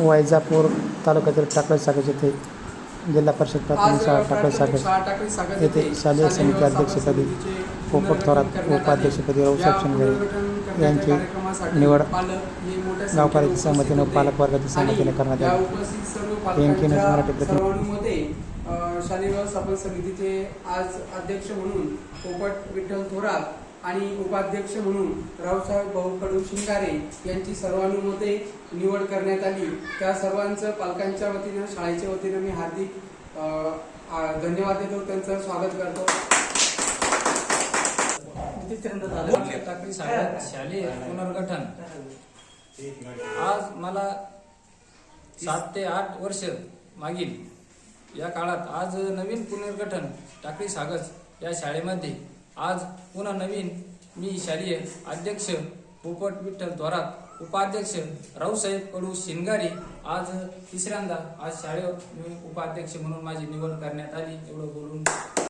वैजापूर तालुक्यातील टाकळी साखर येथे जिल्हा परिषद प्राथमिक शाळा टाकळी साखर येथे शालेय समिती अध्यक्षपदी पोपट थोरात. उपाध्यक्षपदी रावसाहेब या शिंदे यांची निवड पालक मोठ्या संख्येने गावकऱ्याची उपस्थित सहमतीने व होते. पालक वर्गाच्या सहमतीने करण्यात आली न्यूज मराठी प्रतिनिधी. शालेय व्यवस्थापन समितीचे आज अध्यक्ष म्हणून पोपट विठ्ठल थोरात आणि उपाध्यक्ष म्हणून रावसाहेब भाऊ कडू शिंगारे यांची सर्वानुमते निवड करण्यात आली. त्या सर्वांचं पालकांच्या वतीनं शाळेच्या वतीनं मी हार्दिक धन्यवाद देतो. त्यांचं स्वागत करतो. शालेय पुनर्गठन. आज मला सात ते आठ वर्ष मागील या काळात आज नवीन पुनर्गठन टाकळी सागस या शाळेमध्ये आज पुन्हा नवीन मी शालेय अध्यक्ष पोपट विठ्ठल थोरात उपाध्यक्ष रावसाहेब कडू शिंगारी आज तिसऱ्यांदा आज शाळेवर मी उपाध्यक्ष म्हणून माझी निवड करण्यात आली एवढं बोलून